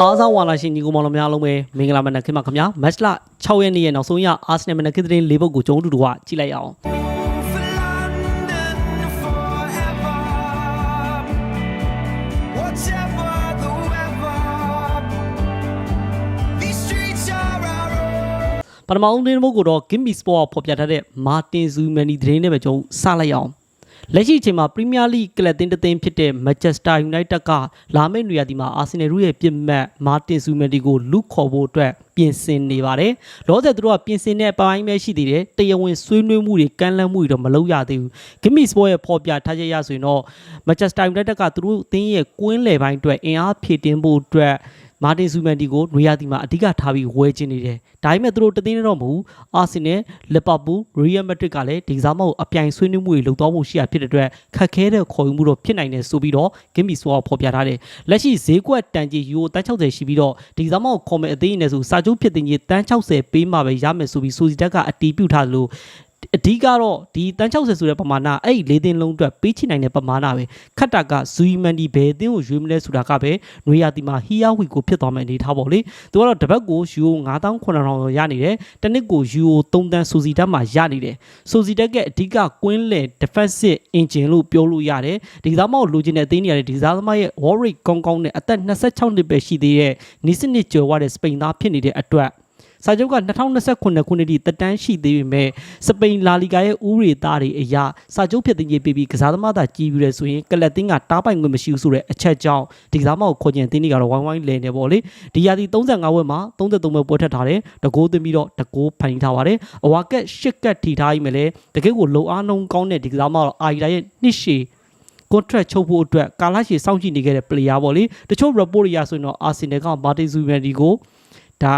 အားစားဝါလာရှင်ညီကိုမောင်နှမများအားလုံးပဲမင်္ဂလာမနက်ခင်းပါခင်ဗျာမတ်လ6ရက်နေ့ရဲ့နောက်ဆုံးရအာဆနယ်မနက်ခင်းသတင်း၄ပုဒ်ကိုကျွန်တော်တို့တို့ကကြည့်လိုက်ရအောင် For London forever. Whatever the weather, these streets are our own. ပထမဦးသတင်းပုဒ်ကိုတော့ Give Me Sport ဖော်ပြထားတဲ့မာတင်ဇူမန်နီသတင်းနဲ့ပဲကျွန်တော်စလိုက်ရအောင် လက်ရှိအချိန်မှာပရီးမီးယားလိကလပ်တင်းတစ်သင်းဖြစ်တဲ့ Manchester United ကလာမယ့်နေရာဒီမှာအာဆင်နယ်တို့ရဲ့ပြစ်မှတ်မာတင်ဇူမန်ဒီကိုလူခေါ်ဖို့အတွက်ပြင်ဆင်နေပါတယ်။လောဆယ်သူတို့ကပြင်ဆင်တဲ့အပိုင်းပဲရှိသေးတယ်။တရားဝင်ဆွေးနွေးမှုတွေကမ်းလှမ်းမှုတွေတော့မလုပ်ရသေးဘူး။ Gimme Sport ရဲ့ဖော်ပြထားချက်ရဆိုရင်တော့ Manchester United ကသူတို့အသင်းရဲ့ကွင်းလယ်ပိုင်းအတွက်အင်အားဖြည့်တင်းဖို့အတွက် မာတင်ဇူမန်ဒီကိုနွေရာသီမှာအဓိကထားပြီးဝယ်ချင်နေတယ်။ဒါပေမဲ့သူတို့တသင်းနဲ့တော့မဟုတ်ဘူး။အာဆင်နယ်၊လီဗာပူး၊ရီယယ်မက်ဒရစ်ကလည်းဒီကစားမကိုအပြိုင်ဆွေးနွေးမှုတွေလုပ်သွားဖို့ရှိရဖြစ်တဲ့အတွက်ခက်ခဲတဲ့ခေါ်ယူမှုတော့ဖြစ်နိုင်တယ်ဆိုပြီးတော့ဂိမီဆိုကဖော်ပြထားတယ်။လက်ရှိဈေးကွက်တန်ကြီးယူရိုတန်း60ရှိပြီးတော့ဒီကစားမကိုခေါ်မဲ့အသင်းနဲ့ဆိုစာချုပ်ဖြစ်တဲ့ကြီးတန်း60ပေးမှပဲရမယ်ဆိုပြီးဆိုစီတက်က အတီးပြုတ်ထားသလို အဓိကတော့ဒီတန်း60ဆိုတဲ့ပမာဏအဲ့ဒီလေးသင်းလုံးအတွက်ပေးချနိုင်တဲ့ပမာဏပဲခတ်တာကဇူယီမန်ဒီဘယ်အသင်းကိုရွေးမလဲဆိုတာကပဲနွေရာသီမှာဟီယာဝီကိုဖြစ်သွားမယ့်အနေထားပေါ့လေသူကတော့တစ်ပတ်ကိုယူရို9800ရနေတယ်တစ်နှစ်ကိုယူရို3တန်းဆိုစီတက်မှာရနေတယ်ဆိုစီတက်ကအဓိကကွင်းလယ် defensive engine လို့ပြောလို့ရတယ်ဒီကစားမကိုလိုချင်တဲ့အသင်းတွေရတယ်ဒီကစားသမားရဲ့ Warwick ကောင်းကောင်းနဲ့အသက်26နှစ်ပဲရှိသေးတဲ့နီးစနစ်ကျော်ဝတဲ့စပိန်သားဖြစ်နေတဲ့အတွက် စာချုပ်က2029ခုနှစ်ထိတက်တန်းရှိသေးပေမဲ့စပိန်လာလီဂါရဲ့ဥပဒေသားတွေအရစာချုပ်ဖြစ်တဲ့ကြီးပြီးပြီးကစားသမားသာကြီးပြီးရဲဆိုရင်ကလပ်တင်းကတားပိုင်ခွင့်မရှိဘူးဆိုတဲ့အချက်ကြောင့်ဒီကစားမကိုခေါ်ကျင်တင်းတွေကတော့ဝိုင်းဝိုင်းလဲနေပေါ့လေဒီရာသီ35ဝက်မှာ33ပွဲပွဲထက်ထားတယ်တကိုးသွင်းပြီးတော့တကိုးဖန်တီးထားပါတယ်အဝါကက်ရှစ်ကက်ထိထားပြီးမယ်လေတကယ်ကိုလုံအားနှုံးကောင်းတဲ့ဒီကစားမကတော့အာရီဒါရဲ့နှစ်ရှည် contract ချုပ်ဖို့အတွက်ကာလရှည်စောင့်ကြည့်နေခဲ့တဲ့ player ပေါ့လေတချို့ report တွေရဆိုရင်တော့ Arsenal က Martin Zubimendi ကိုဒါ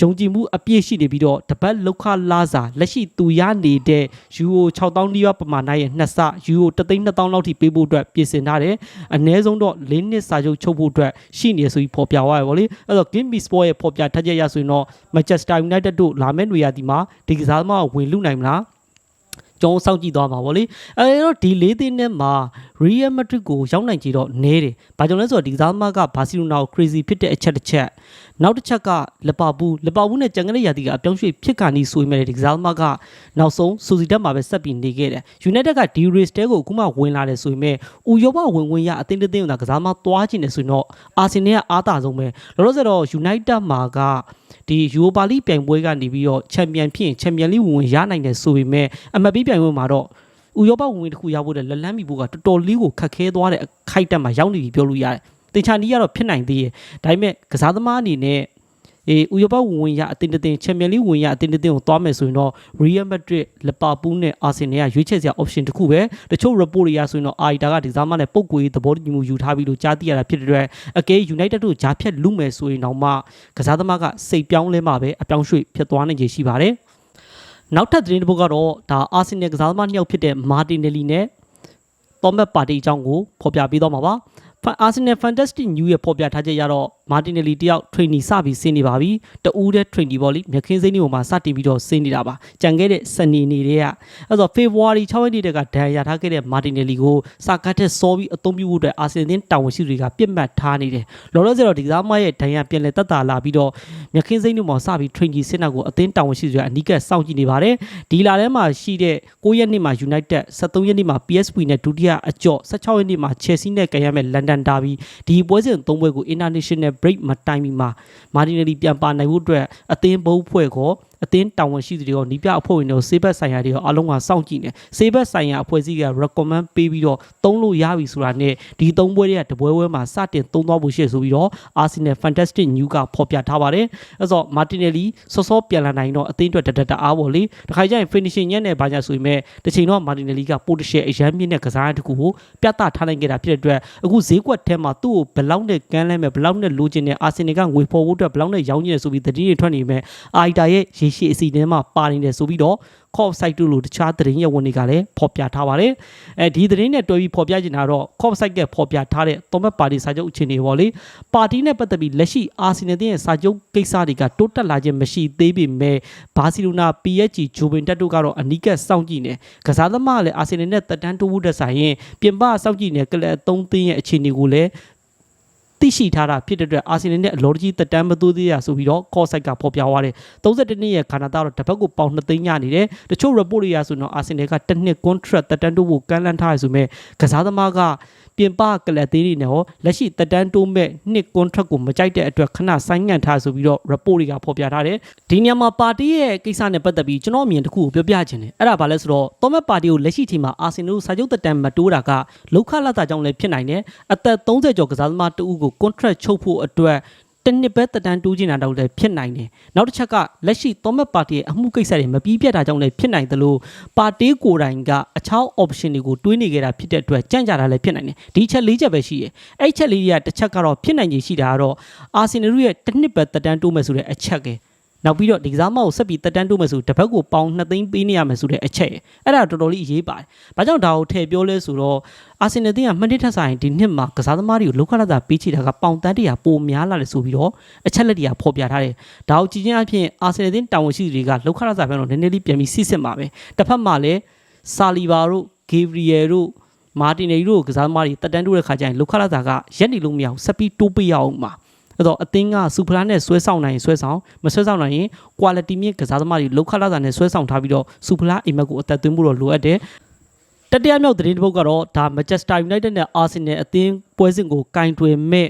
ယုံကြည်မှုအပြည့်ရှိနေပြီးတော့တပတ်လောက်ခလာစာလက်ရှိသူရနေတဲ့ယူရို6000နီးပါးပမာဏရဲ့နှစ်ဆယူရို3,200လောက်ထိပေးဖို့အတွက်ပြင်ဆင်ထားတယ်အနည်းဆုံးတော့၄နှစ်စာချုပ်ချုပ်ဖို့အတွက်ရှိနေဆိုပြီးဖော်ပြသွားရပါလေအဲ့တော့ Game Sport ရဲ့ဖော်ပြထားချက်ရဆိုရင်တော့ Manchester United တို့လာမယ့်နေရာဒီမှာဒီကစားသမားကိုဝင်လူနိုင်မလား ကျွန်တော်စောင့်ကြည့်သွားမှာဗောလေအဲတော့ဒီ၄သင်းနဲ့မှာ Real Madrid ကိုရောက်နိုင်ကြတော့နဲတယ်။ဘာကြောင့်လဲဆိုတော့ဒီကစားသမားကဘာစီလိုနာကို crazy ဖြစ်တဲ့အချက်တစ်ချက်နောက်တစ်ချက်ကလီဗာပူးလီဗာပူးနဲ့ကြံကလေးရာသီကအပြောင်းရွှေ့ဖြစ်ကနေဆိုပေမဲ့ဒီကစားသမားကနောက်ဆုံးစူစီတက်မှာပဲဆက်ပြီးနေခဲ့တယ်။ United ကဒီ race တဲကိုအခုမှဝင်လာတယ်ဆိုပေမဲ့ဥရောပဝင်ဝင်ရအသင်းတစ်သင်းကကစားသမားသွားချင်တယ်ဆိုရင်တော့အာဆင်နယ်ကအားတာဆုံးပဲ။လောလောဆယ်တော့ United မှာက ဒီယူရိုပါလိပြိုင်ပွဲကနေပြီးတော့ချန်ပီယံဖြစ်ရင်ချန်ပီယံလိဝင်ရနိုင်တယ်ဆိုပေမဲ့အမတ်ပေးပြိုင်ပွဲမှာတော့ဥရောပဝင်ဝင်တစ်ခုရဖို့တဲ့လက်လန်းမီဖို့ကတော်တော်လေးကိုခက်ခဲသွားတဲ့အခိုက်အတန့်မှာရောက်နေပြီပြောလို့ရတယ်။တင်ချာနီးကတော့ဖြစ်နိုင်သေးရဲ့။ဒါပေမဲ့ကစားသမားအနေနဲ့ အေးဥရောပဝင်ဝင်ရအတင်းတင်းချန်ပီယံလိဝင်ရအတင်းတင်းကိုသွားမယ်ဆိုရင်တော့ Real Madrid လီဗာပူးနဲ့အာဆင်နယ်ကရွေးချယ်စရာ option တစ်ခုပဲတချို့ report တွေရဆိုရင်တော့အာရီတာကဒီစားမနဲ့ပုံကွေသဘောတူညီမှုယူထားပြီးလို့ကြားသိရတာဖြစ်တဲ့အတွက်အကဲ United တို့ဂျားဖြတ်လူမယ်ဆိုရင်တော့မှကစားသမားကစိတ်ပြောင်းလဲမှပဲအပြောင်းရွှေ့ဖြစ်သွားနိုင်ခြေရှိပါတယ်နောက်ထပ်သတင်းတစ်ပုဒ်ကတော့ဒါအာဆင်နယ်ကစားသမားနှစ်ယောက်ဖြစ်တဲ့မာတင်နယ်လီနဲ့တော်မက်ပါတီအကြောင်းကိုဖော်ပြပေးတော့မှာပါအာဆင်နယ် Fantastic New ရဲ့ဖော်ပြထားချက်ရတော့မာတင်နယ်လီတယောက် training စပြီးဆင်းနေပါပြီ။တဦးတဲ့ training ပေါ့လေမြခင်းစိမ့်နေပေါ်မှာစတင်ပြီးတော့ဆင်းနေတာပါ။ကြံခဲ့တဲ့စနေနေ့တည်းကအဲ့တော့ February 6ရက်နေ့တည်းကဒဏ်ရာထားခဲ့တဲ့မာတင်နယ်လီကိုစာကတ်တဲ့စောပြီးအသုံးပြုဖို့အတွက်အာဆင်နယ်တာဝန်ရှိသူတွေကပြစ်မှတ်ထားနေတယ်။လောလောဆယ်တော့ဒီကစားမရဲ့ဒဏ်ရာပြန်လည်တက်တာလာပြီးတော့မြခင်းစိမ့်နေပေါ်စပြီး training ဆင်းတာကိုအသင်းတာဝန်ရှိသူတွေကအနီးကပ်စောင့်ကြည့်နေပါတယ်။ဒီလာထဲမှာရှိတဲ့9ရက်နေ့မှာ United 73ရက်နေ့မှာ PSV နဲ့ဒုတိယအကြော့16ရက်နေ့မှာ Chelsea နဲ့ကြံရမယ့် London Derby ဒီပွဲစဉ်၃ပွဲကို International Break မတိုင်မီမှာမာတီနယ်လီပြန်ပါနိုင်ဖို့အတွက်အသင်းဘုံဖွဲ့ခေါ် အသင်းတာဝန်ရှိသူတွေရောနီးပြအဖွဲ့ဝင်တွေကိုစေးဘက်ဆိုင်ရာတွေရောအလုံးကစောင့်ကြည့်နေစေးဘက်ဆိုင်ရာအဖွဲ့အစည်းက recommend ပေးပြီးတော့သုံးလို့ရပြီဆိုတာနဲ့ဒီသုံးပွဲတွေကတပွဲပွဲမှာစတင်သုံးသွားဖို့ရှိဆိုပြီးတော့ Arsenal Fantastic New ကဖော်ပြထားပါတယ်အဲဆိုမာတီနယ်လီစောစောပြန်လာနိုင်တော့အသင်းအတွက်တတတအားပေါ့လေတခါကျရင် finishing ညက်နဲ့ဘာညာဆိုပေမဲ့တစ်ချိန်တော့မာတီနယ်လီကပိုတရှယ်အရန်မြင့်တဲ့ကစားရတစ်ခုကိုပြသထားနိုင်ခဲ့တာဖြစ်တဲ့အတွက်အခုဈေးကွက်ထဲမှာသူ့ကိုဘယ်လောက်နဲ့ကမ်းလဲမယ်ဘယ်လောက်နဲ့လိုချင်တဲ့ Arsenal ကငွေဖော်ဖို့အတွက်ဘယ်လောက်နဲ့ရောင်းချင်တယ်ဆိုပြီးသတင်းတွေထွက်နေမယ်အာရီတာရဲ့ရေရှည်အစီအစဉ်မှာပါနေတယ်ဆိုပြီးတော့ Cop site တို့လိုတခြားသတင်းရဝန်တွေကလည်းဖော်ပြထားပါတယ်အဲဒီသတင်းနဲ့တွဲပြီးဖော်ပြချင်တာတော့ Cop site ကဖော်ပြထားတဲ့သောမတ်ပါတီစာချုပ်အခြေအနေပေါ့လေပါတီနဲ့ပတ်သက်ပြီးလက်ရှိအာဆင်နယ်ရဲ့စာချုပ်ကိစ္စတွေကတိုးတက်လာခြင်းမရှိသေးပေမဲ့ဘာစီလိုနာ PSG ဂျိုဘင်တက်တို့ကတော့အနီးကပ်စောင့်ကြည့်နေကစားသမားလည်းအာဆင်နယ်နဲ့တက်တန်းတိုးဖို့တက်ဆိုင်ရင်ပြင်ပစောင့်ကြည့်နေကလပ်၃သင်းရဲ့အခြေအနေကိုလည်းတ သိရှိထားတာဖြစ်တဲ့အတွက်အာဆင်နယ်နဲ့အလော်ကြီးတက်တန်းမသွေးသေးရဆိုပြီးတော့ကော့ဆိုက်ကဖော်ပြသွားတယ်32နှစ်ရဲ့ခါနာတာတော့တစ်ပတ်ကိုပေါင်2သိန်းညနေတယ်တချို့ report တွေရဆိုတော့အာဆင်နယ်ကတစ်နှစ် contract တက်တန်းတိုးဖို့ကမ်းလှမ်းထားရဆိုမဲ့ကစားသမားက ပြင်ပကလပ်သေးတွေနဲ့ဟောလက်ရှိတက်တန်းတိုးမဲ့နှစ် contract ကိုမကြိုက်တဲ့အတွက်ခဏဆိုင်းငံ့ထားဆိုပြီးတော့ report တွေကဖော်ပြထားတယ်ဒီညမှာပါတီရဲ့ကိစ္စနဲ့ပတ်သက်ပြီးကျွန်တော်အမြင်တစ်ခုကိုပြောပြချင်တယ်အဲ့ဒါဘာလဲဆိုတော့သောမက်ပါတီကိုလက်ရှိချိန်မှာအာဆင်နယ်စာချုပ်တက်တန်းမတိုးတာကလောက်ခလာတာကြောင့်လည်းဖြစ်နိုင်တယ်အသက်30ကျော်ကစားသမားတဦးကို contract ချုပ်ဖို့အတွက် တနစ်ပဲတက်တန်းတိုးချင်တာတော့လည်းဖြစ်နိုင်တယ်။နောက်တစ်ချက်ကလက်ရှိသောမက်ပါတီရဲ့အမှုကိစ္စတွေမပြီးပြတ်တာကြောင့်လည်းဖြစ်နိုင်တယ်လို့ပါတီကိုယ်တိုင်ကအခြား option တွေကိုတွေးနေကြတာဖြစ်တဲ့အတွက်ကြံ့ကြာတာလည်းဖြစ်နိုင်တယ်။ဒီချက်၄ချက်ပဲရှိတယ်။အဲ့ချက်လေးတွေကတစ်ချက်ကတော့ဖြစ်နိုင်ခြေရှိတာကတော့အာဆင်နယ်ရဲ့တစ်နှစ်ပဲတက်တန်းတိုးမယ်ဆိုတဲ့အချက်ကဲ နောက်ပြီးတော့ဒီကစားမကိုဆက်ပြီးတက်တန်းတိုးမယ်ဆိုတစ်ပတ်ကိုပေါင်2သိန်းပေးနေရမယ်ဆိုတဲ့အချက်ရယ်အဲ့ဒါတော်တော်လေးအရေးပါတယ်။ဘာကြောင့်ဒါကိုထည့်ပြောလဲဆိုတော့အာဆင်နယ်တင်းကမှတ်နှစ်ထက်ဆိုင်ဒီနှစ်မှာကစားသမားတွေကိုလောက်ခလာတာပေးချတာကပေါင်တန်းတရာပိုများလာတယ်ဆိုပြီးတော့အချက်လက်တွေကဖော်ပြထားတယ်။ဒါကိုကြည့်ချင်းအဖြစ်အာဆင်နယ်တင်းတာဝန်ရှိသူတွေကလောက်ခလာတာပြန်တော့နည်းနည်းလေးပြန်ပြီးစစ်စစ်မှာပဲ။တစ်ဖက်မှာလည်းဆာလီဘာတို့ဂေဗရီယယ်တို့မာတင်နေတို့ကစားသမားတွေတက်တန်းတိုးတဲ့ခါကျရင်လောက်ခလာတာကရက်နေလို့မရအောင်ဆက်ပြီးတိုးပေးရအောင်ပါ။ အဲ့တော့အသင်းကစူပလာနဲ့ဆွဲဆောင်နိုင်ရင်ဆွဲဆောင်မဆွဲဆောင်နိုင်ရင် quality မြင့်ကစားသမားတွေလောက်ခလာတာနဲ့ဆွဲဆောင်ထားပြီးတော့စူပလာအိမ်မက်ကိုအသက်သွင်းဖို့တော့လိုအပ်တယ်တတိယမြောက်သတင်းတစ်ပုဒ်ကတော့ဒါ Manchester United နဲ့ Arsenal အသင်းပွဲစဉ်ကိုကင်တွယ်မဲ့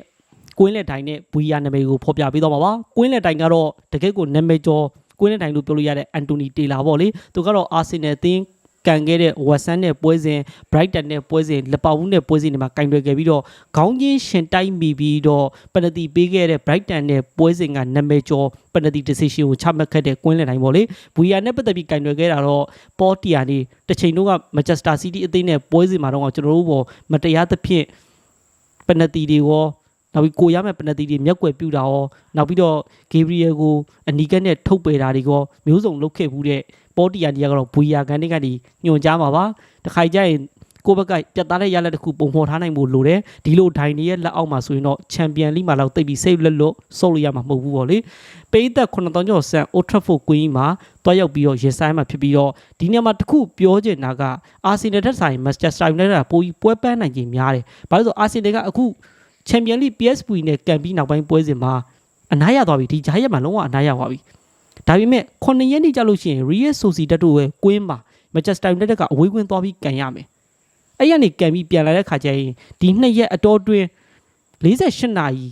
ကွင်းလက်တိုင်းနဲ့ဘူယာနာမည်ကိုဖော်ပြပေးတော့မှာပါကွင်းလက်တိုင်းကတော့တကယ့်ကိုနာမည်ကျော်ကွင်းလက်တိုင်းလို့ပြောလို့ရတဲ့အန်တိုနီတေလာပေါ့လေသူကတော့ Arsenal အသင်း ကန်ခဲ့တဲ့ဝက်ဆန်နဲ့ပွဲစဉ် Brighton နဲ့ပွဲစဉ်လပါဝူးနဲ့ပွဲစဉ်တွေမှာကင်တွယ်ခဲ့ပြီးတော့ခေါင်းချင်းရှင်တိုက်မိပြီးတော့ပနတီပေးခဲ့တဲ့ Brighton နဲ့ပွဲစဉ်ကနာမည်ကျော်ပနတီ decision ကိုချမှတ်ခဲ့တဲ့ကွင်းလယ်တိုင်းပေါ့လေဘူယာနဲ့ပတ်သက်ပြီးကင်တွယ်ခဲ့တာတော့ပေါ်တီယာနေတစ်ချိန်တော့က Manchester City အသင်းနဲ့ပွဲစဉ်မှာတော့ကျွန်တော်တို့ဘောမတရားသဖြင့်ပနတီတွေရောနောက်ပြီးကိုရမဲ့ပနတီတွေမျက်ွယ်ပြူတာရောနောက်ပြီးတော့ဂေဘရီယယ်ကိုအနီကက်နဲ့ထုတ်ပယ်တာတွေရောမျိုးစုံလုပ်ခဲ့ဘူးတဲ့ ပေါ်တီယာဒီကတော့ဘူယာကန်တွေကနေညွန်ကြားမှာပါတခါကြရင်ကိုဘက်ကပြတ်သားတဲ့ရလက်တစ်ခုပုံဖော်ထားနိုင်ဖို့လိုတယ်ဒီလိုဒိုင်တွေရဲ့လက်အောက်မှာဆိုရင်တော့ချန်ပီယံလိမှာတော့တိတ်ပြီး save လက်လို့စုပ်လို့ရမှာမဟုတ်ဘူးပေါ့လေပိတ်သက်9000ကျော်ဆန် Old Trafford ကွင်းမှာတွားရောက်ပြီးတော့ရင်ဆိုင်မှာဖြစ်ပြီးတော့ဒီနေရာမှာတစ်ခုပြောချင်တာကအာဆင်နယ်ထက်ဆိုင် Manchester United ကပိုပြီးပွဲပန်းနိုင်ခြင်းများတယ်ဘာလို့လဲဆိုအာဆင်နယ်ကအခုချန်ပီယံလိ PSV နဲ့ကန်ပြီးနောက်ပိုင်းပွဲစဉ်မှာအနားရသွားပြီဒီဂျာရက်မှာလုံးဝအနားရသွားပြီ ဒါပေမဲ့9ရက်နေ့ကြာလို့ရှိရင် Real Sociedad တို့ရဲ့ကွင်းမှာ Manchester United ကအဝေးကွင်းသွားပြီးကန်ရမယ်အဲ့ရနေကန်ပြီးပြန်လာတဲ့ခါကျရင်ဒီနှစ်ရက်အတော်တွင်း48နာရီ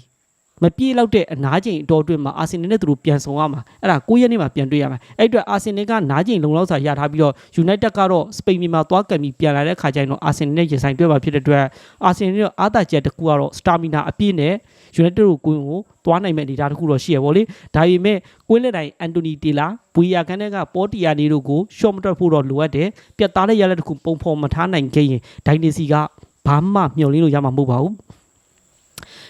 မပြေးလောက်တဲ့အနားချိန်အတော်အတွင်းမှာအာဆင်နယ်နဲ့သူတို့ပြန်ဆောင်ရမှာအဲ့ဒါ9ရက်နေ့မှာပြန်တွေ့ရမှာအဲ့အတွက်အာဆင်နယ်ကနားချိန်လုံလောက်စွာရထားပြီးတော့ United ကတော့စပိန်ပြည်မှာသွားကန်ပြီးပြန်လာတဲ့ခါကျရင်တော့အာဆင်နယ်နဲ့ရင်ဆိုင်တွေ့မှာဖြစ်တဲ့အတွက်အာဆင်နယ်ရဲ့အားသာချက်တစ်ခုကတော့ stamina အပြည့်နဲ့ United ကိုကွင်းကိုသွားနိုင်မဲ့အနေအထားတစ်ခုတော့ရှိရပါလေဒါပေမဲ့ကွင်းလက်တိုင်းအန်တိုနီတီလာဘူယာကန်တဲ့ကပေါ်တီယာနေတို့ကိုရှော့မတက်ဖို့တော့လိုအပ်တယ်ပြတ်သားတဲ့ရလက်တစ်ခုပုံဖော်မထားနိုင်ခဲ့ရင်ဒိုင်နေစီကဘာမှမျှော်လင့်လို့ရမှာမဟုတ်ပါဘူး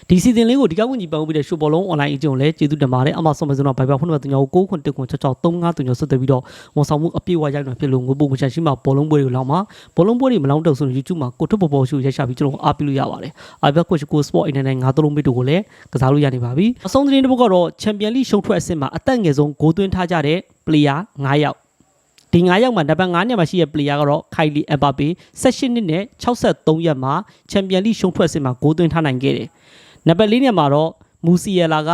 ဒီစီဇန်လေးကိုဒီကောက်ဝင်ကြီးပန်ဖို့ပြီးတဲ့ရှိုဘောလုံး online အကျုံလည်းကျေးဇူးတင်ပါတယ်အမဆုံးမစုံတော့ဘိုင်ဘဖုန်းနံပါတ်3ကို9ခွန်1ခွန်6 6 3 5 3ဆက်သွယ်ပြီးတော့ဝန်ဆောင်မှုအပြည့်အဝရိုက်နိုင်ဖြစ်လို့ငိုးပုံငွေချရှိမှာဘောလုံးပွဲတွေကိုလောက်မှာဘောလုံးပွဲတွေမလောင်းတော့ဆိုရင် YouTube မှာကိုထွတ်ပေါ်ပေါ်ရှုရိုက်ရှာပြီးကျွန်တော်အားပေးလို့ရပါတယ်အာဘက်ကိုကို sport အနေနဲ့9သုံးမိတို့ကိုလည်းကစားလို့ရနေပါပြီအဆုံးသတင်းတစ်ပုဒ်ကတော့ Champion League ရှုံးထွက်အဆင့်မှာအသက်ငယ်ဆုံးဂိုးသွင်းထားကြတဲ့ player 9ယောက်ဒီ9ရောက်မှာနံပါတ်9ညမှာရှိတဲ့ player ကတော့ Kylie Mbappe 18နှစ်နဲ့63ရက်မှာချန်ပီယံလိရှုံးထွက်စစ်မှာဂိုးသွင်းထားနိုင်ခဲ့တယ်။ နံပါတ်4ညမှာတော့မူစီယလာက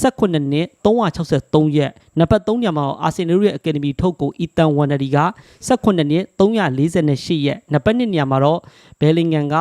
18နှစ်363ရက်နံပါတ်3ညမှာအာဆင်နယ်ရဲ့အကယ်ဒမီထုတ်ကိုအီတန်ဝမ်နရီက18နှစ်348ရက်နံပါတ်2ညမှာတော့ဘယ်လင်ဂန်က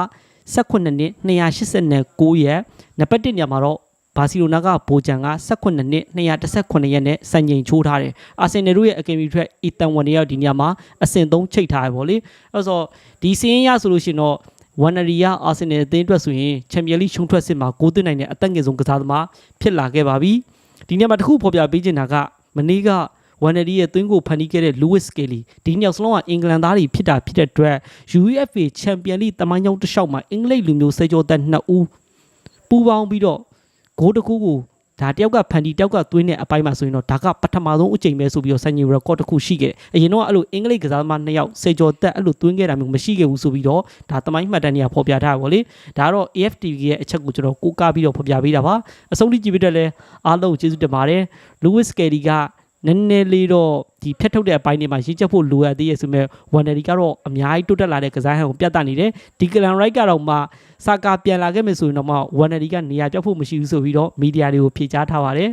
18နှစ်289ရက်နံပါတ်1ညမှာတော့ဘာစီလိုနာကဘိုဂျန်က18နှစ်218ရက်နဲ့စံချိန်ချိုးထားတယ်။အာဆင်နယ်တို့ရဲ့အကယ်ဒမီထွက်အီတန်ဝန်တွေရောက်ဒီညမှာအဆင့်3ချိတ်ထားရပါလေ။အဲဆိုဒီစင်းရဆိုလို့ရှိရင်တော့ ဝန်နရီယာအာဆင်နယ်အသင်းအတွက်ဆိုရင်ချန်ပီယံလိရှုံးထွက်စစ်မှာဂိုးသွင်းနိုင်တဲ့အသက်ငယ်ဆုံးကစားသမားဖြစ်လာခဲ့ပါပြီ။ဒီညမှာတစ်ခုဖော်ပြပေးချင်တာကမနေ့ကဝန်နရီရဲ့သွင်းကိုဖန်တီးခဲ့တဲ့ Lewis Kelly ဒီညောက်စလုံးကအင်္ဂလန်သားတွေဖြစ်တာဖြစ်တဲ့အတွက် UEFA ချန်ပီယံလိတမိုင်းကြောင်းတစ်လျှောက်မှာအင်္ဂလိပ်လူမျိုးစေကျော်သက်2ဦးပူးပေါင်းပြီးတော့ဂိုးတစ်ခုကို ဒါတယောက်ကဖန်တီတယောက်ကသွင်းတဲ့အပိုင်းမှာဆိုရင်တော့ဒါကပထမဆုံးအကြိမ်ပဲဆိုပြီးတော့စံချိန် record တစ်ခုရှိခဲ့တယ်။အရင်တော့အဲ့လိုအင်္ဂလိပ်ကစားသမားနှစ်ယောက်စေကျော်သက်အဲ့လိုသွင်းခဲ့တာမျိုးမရှိခဲ့ဘူးဆိုပြီးတော့ဒါတမိုင်းမှတ်တမ်းတွေကဖော်ပြထားပါလေ။ဒါကတော့ AFTV ရဲ့အချက်ကိုကျွန်တော်ကိုးကားပြီးတော့ဖော်ပြပေးတာပါ။အဆုံးထိကြည့်ပြီးတော့လဲအားလုံးကျေးဇူးတင်ပါတယ်။ Lewis Kelly က နည်းနည်းလေးတော့ဒီဖျက်ထုတ်တဲ့အပိုင်းတွေမှာရင်းချက်ဖို့လိုအပ်သေးရဲ့ဆိုမဲ့ဝန်နယ်ဒီကတော့အများကြီးတိုးတက်လာတဲ့ကစားဟန်ကိုပြသနေတယ်ဒီကလန်ရိုက်ကတော့မှစာကာပြန်လာခဲ့မယ်ဆိုရင်တော့မှဝန်နယ်ဒီကနေရာပြောက်ဖို့မရှိဘူးဆိုပြီးတော့မီဒီယာတွေကိုဖြေကြားထားပါတယ်